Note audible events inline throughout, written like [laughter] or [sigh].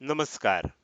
Namaskar.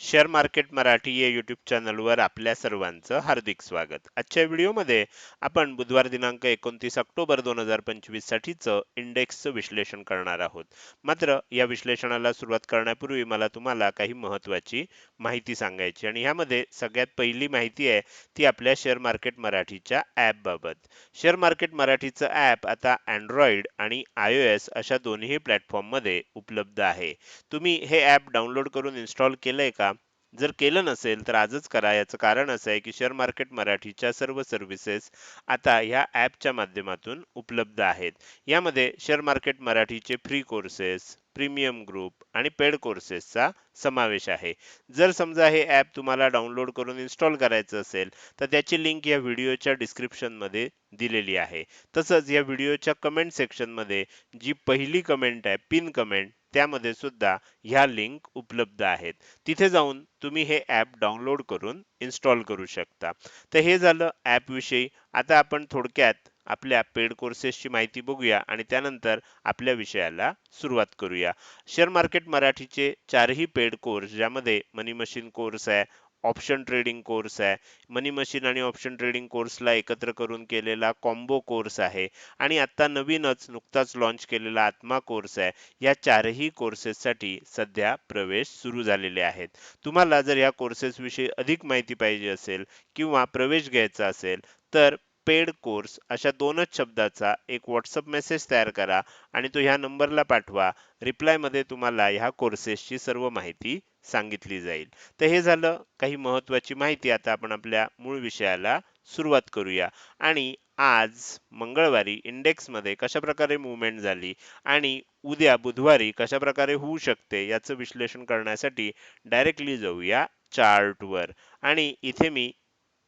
Share market Marathi या YouTube चॅनलवर आपल्या सर्वांचं हार्दिक स्वागत. आजच्या व्हिडिओमध्ये आपण बुधवार दिनांक एकोणतीस ऑक्टोबर दोन हजार पंचवीससाठीचं इंडेक्सचं विश्लेषण करणार आहोत. मात्र या विश्लेषणाला सुरुवात करण्यापूर्वी मला तुम्हाला काही महत्त्वाची माहिती सांगायची आणि ह्यामध्ये सगळ्यात पहिली माहिती आहे ती आपल्या शेअर मार्केट मराठीच्या ॲपबाबत शेअर मार्केट मराठीचं ॲप आता अँड्रॉइड आणि आय ओ एस अशा दोन्ही प्लॅटफॉर्ममध्ये उपलब्ध आहे. तुम्ही हे ॲप डाउनलोड करून इन्स्टॉल केलं आहे का? जर केलं नसेल तर आजच करा. याचं कारण असं आहे की शेअर मार्केट मराठीच्या सर्व सर्व्हिसेस आता ह्या ॲपच्या माध्यमातून उपलब्ध आहेत. यामध्ये शेअर मार्केट मराठीचे फ्री कोर्सेस प्रीमियम ग्रुप आणि पेड कोर्सेसचा समावेश आहे. जर समजा हे ॲप तुम्हाला डाउनलोड करून इन्स्टॉल करायचं असेल तर त्याची लिंक या व्हिडिओच्या डिस्क्रिप्शनमध्ये दिलेली आहे. तसंच या व्हिडिओच्या कमेंट सेक्शनमध्ये जी पहिली कमेंट आहे पिन कमेंट त्यामध्ये सुद्धा ह्या लिंक उपलब्ध आहेत. तिथे जाऊन तुम्ही हे ॲप डाउनलोड करून इन्स्टॉल करू शकता. तर हे झालं ॲपविषयी आता आपण थोडक्यात आपल्या पेड कोर्सेसची माहिती बघूया आणि त्यानंतर आपल्या विषयाला सुरुवात करूया. शेअर मार्केट मराठीचे चारही पेड कोर्स ज्यामध्ये मनी मशीन कोर्स आहे ऑप्शन ट्रेडिंग कोर्स आहे मनी मशीन आणि ऑप्शन ट्रेडिंग कोर्सला एकत्र करून केलेला कॉम्बो कोर्स आहे. आणि आता नवीनच नुकताच लॉन्च केलेला आत्मा कोर्स आहे. या चारही कोर्सेससाठी सध्या प्रवेश सुरू झालेले आहेत. तुम्हाला जर या कोर्सेस विषयी अधिक माहिती पाहिजे असेल किंवा प्रवेश घ्यायचा असेल तर पेड कोर्स अशा दोनच शब्दाचा एक व्हॉट्सअप मेसेज तयार करा आणि तो ह्या नंबरला पाठवा. रिप्लायमध्ये तुम्हाला ह्या कोर्सेसची सर्व माहिती सांगितली जाईल. तर हे झालं. काही महत्त्वाची माहिती आता आपण आपल्या मूळ विषयाला सुरुवात करूया. आणि आज मंगळवारी इंडेक्समध्ये कशा प्रकारे मुवमेंट झाली आणि उद्या बुधवारी कशा प्रकारे होऊ शकते याचं विश्लेषण करण्यासाठी डायरेक्टली जाऊया चार्टवर आणि इथे मी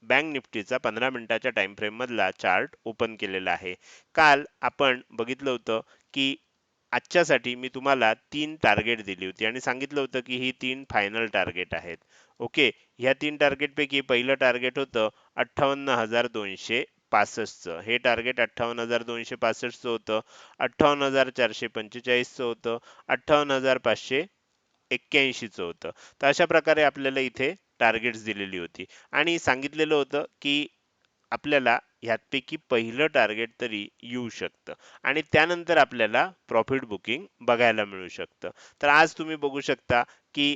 बँक निफ्टीचा पंधरा मिनिटाच्या टाइम फ्रेम मधला चार्ट ओपन केलेला आहे. काल आपण बघितलं होतं की आजच्यासाठी मी तुम्हाला तीन टार्गेट दिली होती आणि सांगितलं होतं की ही तीन फायनल टार्गेट आहेत. ओके ह्या तीन टार्गेट पैकी पहिलं टार्गेट होतं अठ्ठावन्न हजार दोनशे पासष्टचं. हे टार्गेट अठ्ठावन्न हजार दोनशे पासष्टचं होतं. अठ्ठावन्न हजार चारशे पंचेचाळीसचं होतं. अठ्ठावन्न हजार पाचशे एक्क्याऐंशीचं होतं. तर अशा प्रकारे आपल्याला इथे टार्गेट्स दिलेली होती. आणि सांगितलेलं होतं की आपल्याला ह्यापैकी पहिलं टार्गेट तरी येऊ शकतं. आणि त्यानंतर आपल्याला प्रॉफिट बुकिंग बघायला मिळू शकतं. तर आज तुम्ही बघू शकता की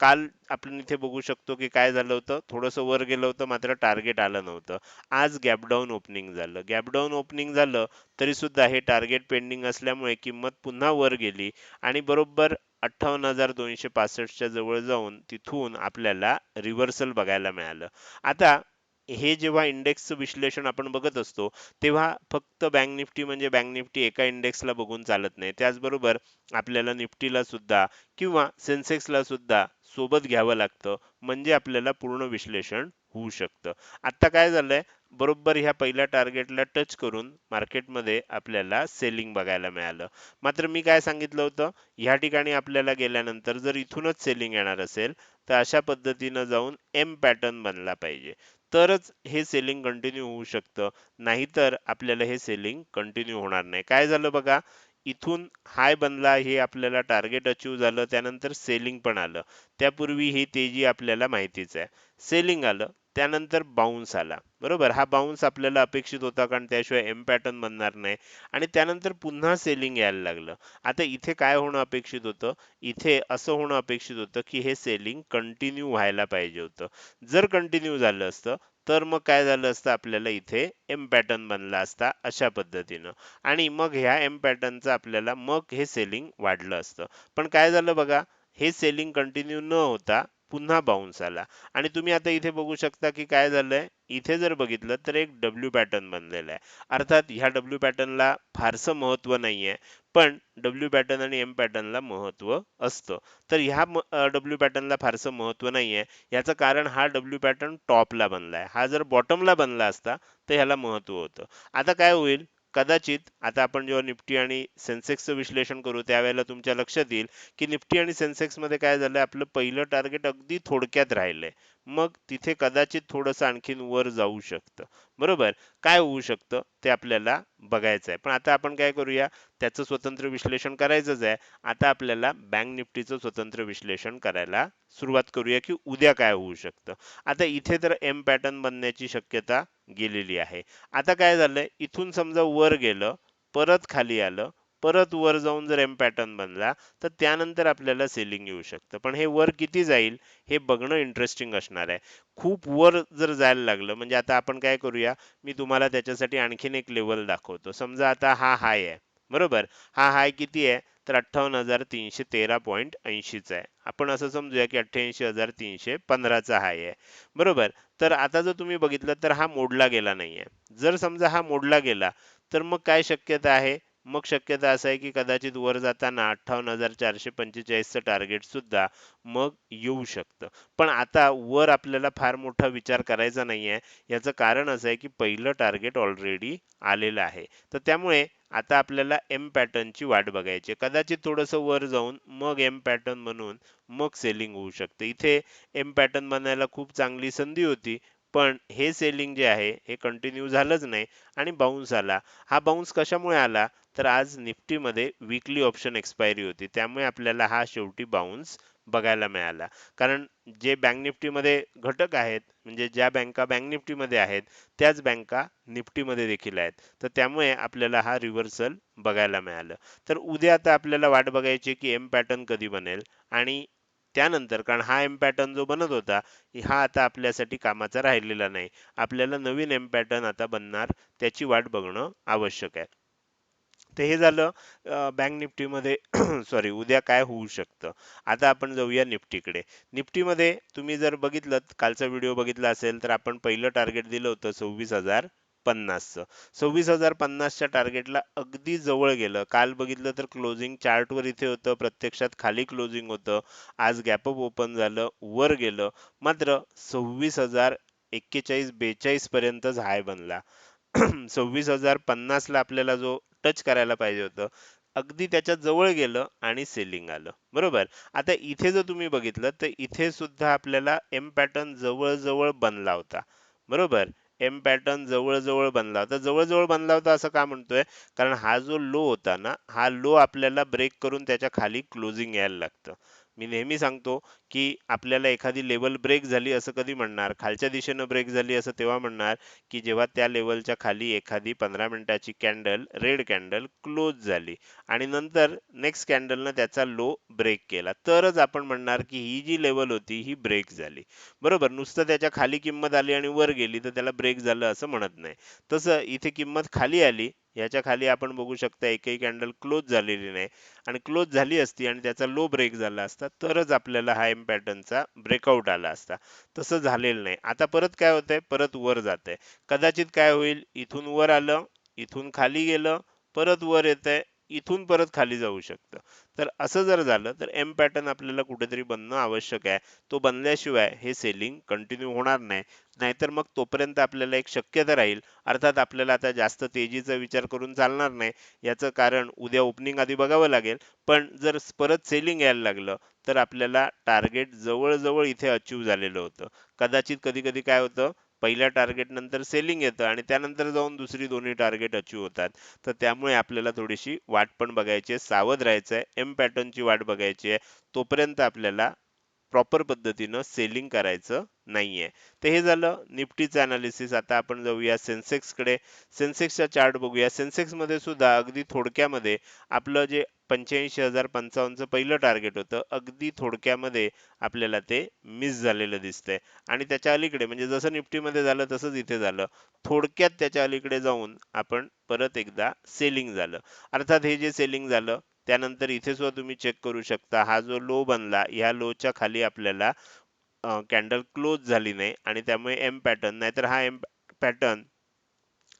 काल आपण इथे बघू शकतो की काय झालं होतं? थोडंसं वर गेलं होतं मात्र टार्गेट आलं नव्हतं. आज गॅपडाऊन ओपनिंग झालं. गॅपडाऊन ओपनिंग झालं तरी सुद्धा हे टार्गेट पेंडिंग असल्यामुळे किंमत पुन्हा वर गेली आणि बरोबर अठ्ठावन्न हजार दोनशे पासष्टच्या जवळ जाऊन तिथून आपल्याला रिव्हर्सल बघायला मिळालं. आता हे जेव्हा इंडेक्सचं विश्लेषण आपण बघत असतो तेव्हा फक्त बँक निफ्टी म्हणजे बँक निफ्टी एका इंडेक्सला बघून चालत नाही. त्याचबरोबर आपल्याला निफ्टीला सुद्धा किंवा सेन्सेक्सला सुद्धा सोबत घ्यावं लागतं म्हणजे आपल्याला पूर्ण विश्लेषण होऊ शकतं. आता काय झालंय? बरोबर ह्या पहिल्या टार्गेटला टच करून मार्केटमध्ये आपल्याला सेलिंग बघायला मिळालं. मात्र मी काय सांगितलं होतं? ह्या ठिकाणी आपल्याला गेल्यानंतर जर इथूनच सेलिंग येणार असेल तर अशा पद्धतीनं जाऊन एम पॅटर्न बनला पाहिजे. तरच हे सेलिंग कंटिन्यू होऊ शकतं. नाहीतर आपल्याला हे सेलिंग कंटिन्यू होणार नाही. काय झालं बघा? इथून हाय बनला हे आपल्याला टार्गेट अचीव झालं त्यानंतर सेलिंग पण आलं. त्यापूर्वी ही तेजी आपल्याला माहितीच आहे. सेलिंग आलं. त्यानंतर बाउन्स आला. बरोबर? हा बाउन्स आपल्याला अपेक्षित होता कारण त्याशिवाय एम पॅटर्न बनणार नाही. आणि त्यानंतर पुन्हा सेलिंग यायला लागलं. आता इथे काय होणं अपेक्षित होतं? इथे असं होणं अपेक्षित होतं की हे सेलिंग कंटिन्यू व्हायला पाहिजे होतं. जर कंटिन्यू झालं असतं तर मग काय झालं असतं? आपल्याला इथे एम पॅटर्न बनला असता अशा पद्धतीनं. आणि मग ह्या एम पॅटर्नचं आपल्याला मग हे सेलिंग वाढलं असतं. पण काय झालं बघा? हे सेलिंग कंटिन्यू न होता पुन्हा बाउन्स आला. आणि तुम्ही आता इथे बघू शकता की काय झालंय? इथे जर बघितलं तर एक डब्ल्यू पॅटर्न बनलेला आहे. अर्थात ह्या डब्ल्यू पॅटर्नला फारसं महत्त्व नाहीये पण डब्ल्यू पॅटर्न आणि एम पॅटर्नला महत्त्व असतं. तर ह्या डब्ल्यू पॅटर्नला फारसं महत्त्व नाहीये. याचं कारण हा डब्ल्यू पॅटर्न टॉपला आहे हा जर बॉटमला बनला असता तर ह्याला महत्त्व होतं. आता काय होईल? कदाचित आता आपण जेव्हा निफ्टी आणि सेन्सेक्सचं विश्लेषण करू त्यावेळेला तुमच्या लक्षात येईल की निफ्टी आणि सेन्सेक्समध्ये काय झालं आपलं पहिलं टार्गेट अगदी थोडक्यात राहिलंय. मग तिथे कदाचित थोडंसं आणखीन वर जाऊ शकतं. बरोबर? काय होऊ शकतं? ते आपल्याला बघायचं आहे पण आता आपण काय करूया? त्याचं स्वतंत्र विश्लेषण करायचंच आहे. आता आपल्याला बँक निफ्टीचं स्वतंत्र विश्लेषण करायला सुरुवात करूया की उद्या काय होऊ शकतं. आता इथे तर एम पॅटर्न बनण्याची शक्यता गेलेली आहे. आता काय झालंय? इथून समजा वर गेलं परत खाली आलं परत वर जाऊन जर एम पॅटर्न बनला तर त्यानंतर आपल्याला सेलिंग येऊ शकतं. पण हे वर किती जाईल हे बघणं इंटरेस्टिंग असणार आहे. खूप वर जर जायला लागलं म्हणजे आता आपण काय करूया मी तुम्हाला त्याच्यासाठी आणखीन एक लेवल दाखवतो. समजा आता हा हाय आहे बरोबर? हा हाय किती आहे? तर अठ्ठावन्न हजार तीनशे तेरा पॉईंट ऐंशीचा आहे. आपण असं समजूया की अठ्ठ्याऐंशी हजार तीनशे पंधराचा हाय आहे. बरोबर? तर आता जर तुम्ही बघितलं तर हा मोडला गेला नाहीये. जर समजा हा मोडला गेला तर मग काय शक्यता आहे? मग शक्यता असं आहे की कदाचित वर जाताना अठ्ठावन्न हजार चारशे पंचेचाळीसचं टार्गेट सुद्धा मग येऊ शकतं. पण आता वर आपल्याला फार मोठा विचार करायचा नाहीये. याचं कारण असं आहे की पहिलं टार्गेट ऑलरेडी आलेलं आहे. तर त्यामुळे आता आपल्याला एम पॅटर्नची वाट बघायची आहे. कदाचित थोडंसं वर जाऊन मग एम पॅटर्न म्हणून मग सेलिंग होऊ शकते. इथे एम पॅटर्न बनायला खूप चांगली संधी होती पण हे सेलिंग जे आहे हे कंटिन्यू झालंच नाही आणि बाउन्स आला. हा बाउन्स कशामुळे आला? तर आज निफ्टीमध्ये विकली ऑप्शन एक्सपायरी होती. त्यामुळे आपल्याला हा शेवटी बाउन्स बघायला मिळाला. कारण जे बँक निफ्टीमध्ये घटक आहेत म्हणजे ज्या बँका बँक निफ्टीमध्ये आहेत त्याच बँका निफ्टीमध्ये देखील आहेत. तर त्यामुळे आपल्याला हा रिव्हर्सल बघायला मिळालं. तर उद्या आता आपल्याला वाट बघायची की एम पॅटर्न कधी बनेल आणि त्यानंतर कारण हा एम पॅटर्न जो बनत होता हा आता आपल्यासाठी कामाचा राहिलेला नाही. आपल्याला नवीन एम पॅटर्न आता बनणार त्याची वाट बघणं आवश्यक आहे. तर हे झालं बँक निफ्टीमध्ये [clears throat] सॉरी उद्या काय होऊ शकतं? आता आपण जाऊया निफ्टीकडे. निफ्टीमध्ये तुम्ही जर बघितलं कालचा व्हिडिओ बघितला असेल तर आपण पहिलं टार्गेट दिलं होतं सव्वीस हजार पन्नासचं. सव्वीस हजार पन्नासच्या टार्गेटला अगदी जवळ गेलं. काल बघितलं तर क्लोजिंग चार्टवर इथे होतं प्रत्यक्षात खाली क्लोजिंग होतं. आज गॅपअप ओपन झालं वर गेलं. मात्र सव्वीस हजार एक्केचाळीस बेचाळीस पर्यंतच हाय बनला. [clears throat] सव्वीस हजार पन्नासला आपल्याला जो टच करायला पाहिजे होतं. अगदी त्याच्याजवळ गेलं आणि सेलिंग आलं. बरोबर? आता इथे जर तुम्ही बघितलं तर इथे सुद्धा आपल्याला एम पॅटर्न जवळ बनला होता. बरोबर? एम पॅटर्न जवळ बनला होता. जवळ बनला होता असं का म्हणतोय? कारण हा जो लो होता ना हा लो आपल्याला ब्रेक करून त्याच्याखाली क्लोजिंग यायला लागतं. मी नेहमी सांगतो की आपल्याला एखादी लेवल ब्रेक झाली असं कधी म्हणणार? खालच्या दिशेनं ब्रेक झाली असं तेव्हा म्हणणार की जेव्हा त्या लेवलच्या खाली एखादी पंधरा मिनिटाची कॅन्डल रेड कॅन्डल क्लोज झाली आणि नंतर नेक्स्ट कॅन्डलनं त्याचा लो ब्रेक केला. तरच आपण म्हणणार की ही जी लेवल होती ही ब्रेक झाली. बरोबर? नुसतं त्याच्याखाली किंमत आली आणि वर गेली तर त्याला ब्रेक झालं असं म्हणत नाही. तसं इथे किंमत खाली आली याच्या खाली आपण बघू शकता एकही कॅन्डल क्लोज झालेली नाही. आणि क्लोज झाली असती आणि त्याचा लो ब्रेक झाला असता तरच आपल्याला हा एम पॅटर्नचा ब्रेकआउट आला असता. तसं झालेलं नाही. आता परत काय होतंय? परत वर जात आहे कदाचित काय होईल? इथून वर आलं इथून खाली गेलं परत वर येत इथून परत खाली जाऊ शकतं. तर असं जर झालं तर एम पॅटर्न आपल्याला कुठेतरी बनणं आवश्यक आहे. तो बनल्याशिवाय हे सेलिंग कंटिन्यू होणार नाही. नाहीतर मग तोपर्यंत आपल्याला एक शक्यता राहील. अर्थात आपल्याला आता जास्त तेजीचा विचार करून चालणार नाही. याचं कारण उद्या ओपनिंग आधी बघावं लागेल. पण जर परत सेलिंग यायला लागलं तर आपल्याला टार्गेट जवळजवळ इथे अचीव झालेलं होतं. कदाचित कधी कधी काय होतं पहिल्या टार्गेट नंतर सेलिंग येतं आणि त्यानंतर जाऊन दुसरी दोन्ही टार्गेट अचीव होतात. तर त्यामुळे आपल्याला थोडीशी वाट पण बघायची आहे सावध राहायचं आहे एम पॅटर्नची वाट बघायची आहे. तोपर्यंत आपल्याला प्रॉपर पद्धतीनं सेलिंग करायचं नाही आहे तर हे झालं निफ्टीचं अनालिसिस आता आपण जाऊया सेन्सेक्सकडे सेन्सेक्सचा चार्ट बघूया. सेन्सेक्समध्ये सुद्धा अगदी थोडक्यामध्ये आपलं जे पंच्याऐंशी हजार पंचावन्नचं पहिलं टार्गेट होतं. अगदी थोडक्यामध्ये आपल्याला ते मिस झालेलं दिसतंय. आणि त्याच्या अलीकडे म्हणजे जसं निफ्टीमध्ये झालं तसंच इथे झालं. थोडक्यात त्याच्या अलीकडे जाऊन आपण परत एकदा सेलिंग झालं. अर्थात हे जे सेलिंग झालं त्यानंतर इथे सुद्धा तुम्ही चेक करू शकता. हा जो लो बनला ह्या लोच्या खाली आपल्याला कॅन्डल क्लोज झाली नाही. आणि त्यामुळे एम पॅटर्न नाहीतर हा एम पॅटर्न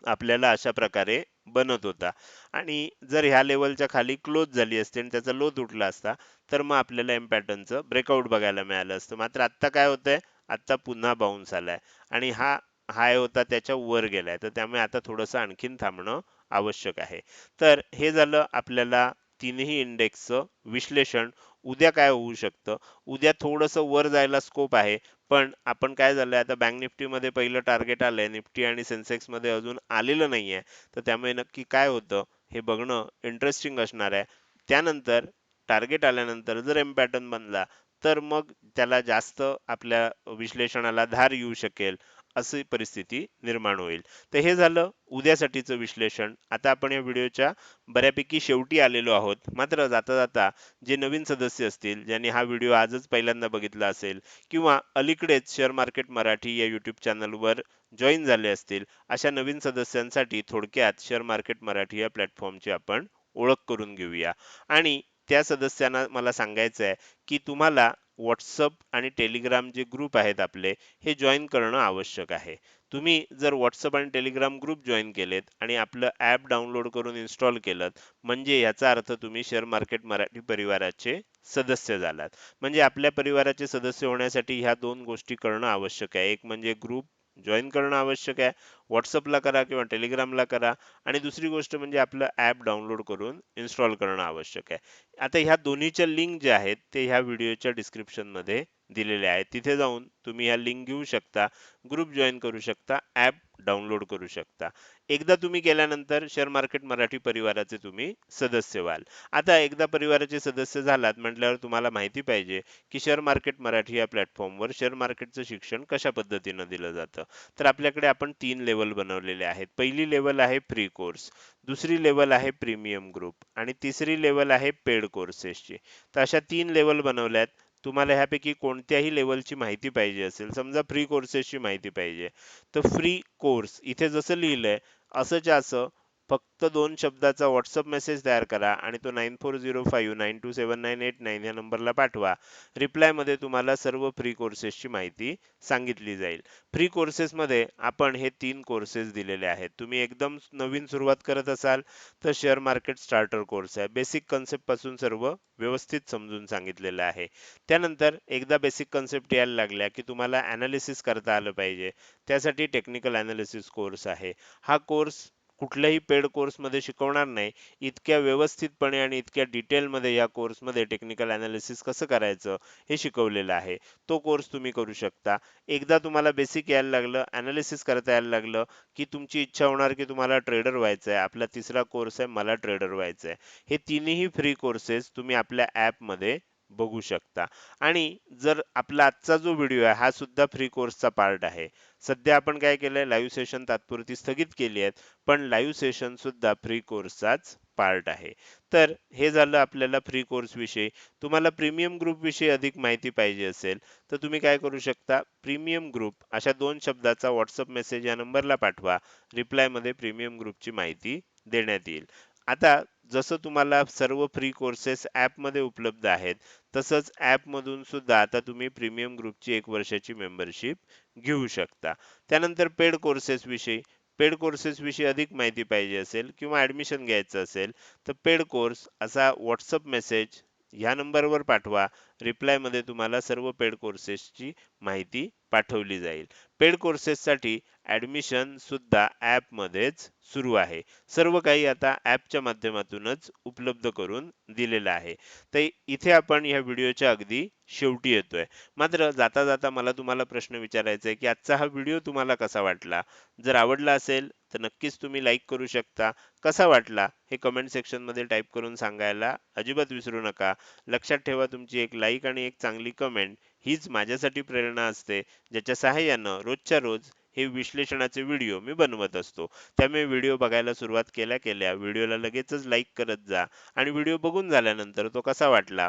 आपल्याला अशा प्रकारे बनत होता. आणि जर ह्या लेवलच्या खाली क्लोज झाली असते आणि त्याचा लो तुटला असता तर मग आपल्याला एम पॅटर्नचं ब्रेकआउट बघायला मिळालं असतं. मात्र आत्ता काय होतंय? आत्ता पुन्हा बाउन्स आलाय. आणि हा हाय होता त्याच्या वर गेलाय. तर त्यामुळे आता थोडंसं आणखीन थांबणं आवश्यक आहे. तर हे झालं आपल्याला तीनही इंडेक्सचं विश्लेषण. उद्या काय होऊ शकतं? उद्या थोडंसं वर जायला स्कोप आहे. पण आपण काय झालंय आता बँक निफ्टीमध्ये पहिलं टार्गेट आलंय. निफ्टी आणि सेन्सेक्समध्ये अजून आलेलं नाहीये. तर त्यामुळे नक्की काय होतं हे बघणं इंटरेस्टिंग असणार आहे. त्यानंतर टार्गेट आल्यानंतर जर एम पॅटर्न बनला तर मग त्याला जास्त आपल्या विश्लेषणाला धार येऊ शकेल. अशी परिस्थिती निर्माण होईल. तर हे झालं उद्यासाठीचं विश्लेषण. आता आपण या व्हिडिओच्या बऱ्यापैकी शेवटी आलेलो आहोत. मात्र जाता जाता जे नवीन सदस्य असतील ज्यांनी हा व्हिडिओ आजच पहिल्यांदा बघितला असेल किंवा अलीकडेच शेअर मार्केट मराठी या यूट्यूब चॅनलवर जॉईन झाले असतील अशा नवीन सदस्यांसाठी थोडक्यात शेअर मार्केट मराठी या प्लॅटफॉर्मची आपण ओळख करून घेऊया. आणि त्या सदस्यांना मला सांगायचं आहे की तुम्हाला व्हॉट्सअप आणि टेलिग्राम जे ग्रुप आहेत आपले हे जॉईन करणं आवश्यक आहे. तुम्ही जर व्हॉट्सअप आणि टेलिग्राम ग्रुप जॉईन केलेत आणि आपलं ॲप डाउनलोड करून इन्स्टॉल केलं म्हणजे याचा अर्थ तुम्ही शेअर मार्केट मराठी परिवाराचे सदस्य झालात. म्हणजे आपल्या परिवाराचे सदस्य होण्यासाठी ह्या दोन गोष्टी करणं आवश्यक आहे. एक म्हणजे ग्रुप जॉईन करणं आवश्यक आहे. व्हॉट्सअपला करा किंवा टेलिग्रामला करा. आणि दुसरी गोष्ट म्हणजे आपलं ॲप डाउनलोड करून इन्स्टॉल करणं आवश्यक आहे. आता ह्या दोन्हीच्या लिंक ज्या आहेत ते ह्या व्हिडिओच्या डिस्क्रिप्शनमध्ये दिलेले आहेत. तिथे जाऊन तुम्ही ह्या लिंक घेऊ शकता. ग्रुप जॉईन करू शकता. ॲप डाउनलोड करू शकता. एकदा तुम्ही केल्यानंतर शेअर मार्केट मराठी परिवाराचे तुम्ही सदस्य व्हाल. आता एकदा परिवाराचे सदस्य झालात म्हटल्यावर तुम्हाला माहिती पाहिजे की शेअर मार्केट मराठी या प्लॅटफॉर्मवर शेअर मार्केटचं शिक्षण कशा पद्धतीनं दिलं जातं? तर आपल्याकडे आपण तीन लेवल बनवलेले आहेत. पहिली लेवल आहे फ्री कोर्स दुसरी लेवल आहे प्रीमियम ग्रुप आणि तिसरी लेवल आहे पेड कोर्सेसची तर अशा तीन लेवल बनवल्यात. तुम्हाला ह्यापैकी कोणत्याही लेवलची माहिती पाहिजे असेल समजा फ्री कोर्सेसची माहिती पाहिजे तर फ्री कोर्स इथे जसं लिहिलंय असंच्या असं फक्त दोन शब्दाचा व्हॉट्सअप मेसेज तयार करा आणि तो nine four zero five nine two seven nine eight nine या नंबरला पाठवा. रिप्लायमध्ये तुम्हाला सर्व फ्री कोर्सेसची माहिती सांगितली जाईल. फ्री कोर्सेसमध्ये आपण हे तीन कोर्सेस दिलेले आहेत. तुम्ही एकदम नवीन सुरुवात करत असाल तर शेअर मार्केट स्टार्टर कोर्स आहे. बेसिक कन्सेप्टपासून सर्व व्यवस्थित समजून सांगितलेलं आहे. त्यानंतर एकदा बेसिक कन्सेप्ट यायला लागल्या की तुम्हाला ॲनालिसिस करता आलं पाहिजे. त्यासाठी टेक्निकल ॲनालिसिस कोर्स आहे. हा कोर्स कुठल्याही पेड कोर्समध्ये शिकवणार नाही. इतक्या व्यवस्थितपणे आणि इतक्या डिटेलमध्ये या कोर्समध्ये टेक्निकल अनालिसिस कसं करायचं हे शिकवलेलं आहे. तो कोर्स तुम्ही करू शकता. एकदा तुम्हाला बेसिक यायला लागलं अनालिसिस करता यायला लागलं की तुमची इच्छा होणार की तुम्हाला ट्रेडर व्हायचं आहे आपला तिसरा कोर्स आहे मला ट्रेडर व्हायचं आहे हे तिन्ही फ्री कोर्सेस तुम्ही आपल्या ॲपमध्ये बघू शकता. आणि जर आपला आजचा जो व्हिडिओ आहे हा सुद्धा फ्री कोर्सचा पार्ट आहे. सध्या आपण काय केलंय लाईव्ह सेशन तात्पुरती स्थगित केली आहेत पण लाईव्ह सेशन सुद्धा फ्री कोर्सचाच पार्ट आहे. तर हे झालं आपल्याला फ्री कोर्स विषयी. तुम्हाला प्रीमियम ग्रुप विषयी अधिक माहिती पाहिजे असेल तर तुम्ही काय करू शकता प्रीमियम ग्रुप अशा दोन शब्दाचा व्हॉट्सअप मेसेज या नंबरला पाठवा. रिप्लायमध्ये प्रीमियम ग्रुपची माहिती देण्यात येईल. आता जसं तुम्हाला सर्व फ्री कोर्सेस ॲपमध्ये उपलब्ध आहेत तसंच ॲपमधून सुद्धा आता तुम्ही प्रीमियम ग्रुपची एक वर्षाची मेंबरशिप घेऊ शकता. त्यानंतर पेड कोर्सेसविषयी पेड कोर्सेसविषयी अधिक माहिती पाहिजे असेल किंवा ऍडमिशन घ्यायचं असेल तर पेड कोर्स असा व्हॉट्सअप मेसेज ह्या नंबरवर पाठवा. रिप्लायमध्ये तुम्हाला सर्व पेड कोर्सेसची माहिती पाठवली जाईल. पेड कोर्सेससाठी ऍडमिशन सुद्धा ॲपमध्येच सुरू आहे. सर्व काही आता ॲपच्या माध्यमातूनच उपलब्ध करून दिलेलं आहे. तर इथे आपण ह्या व्हिडिओच्या अगदी शेवटी येतोय. मात्र जाता जाता मला तुम्हाला प्रश्न विचारायचा आहे की आजचा हा व्हिडिओ तुम्हाला कसा वाटला? जर आवडला असेल तर नक्कीच तुम्ही लाईक करू शकता. कसा वाटला? हे कमेंट सेक्शनमध्ये टाईप करून सांगायला अजिबात विसरू नका. लक्षात ठेवा तुमची एक लाईक आणि एक चांगली कमेंट हीच माझ्यासाठी प्रेरणा असते ज्याच्या सहाय्यानं रोजच्या रोज हे विश्लेषणाचे व्हिडिओ मी बनवत असतो. त्यामुळे व्हिडिओ बघायला सुरुवात केल्या केल्या व्हिडिओला लगेचच लाईक करत जा आणि व्हिडिओ बघून झाल्यानंतर तो कसा वाटला?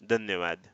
धन्यवाद.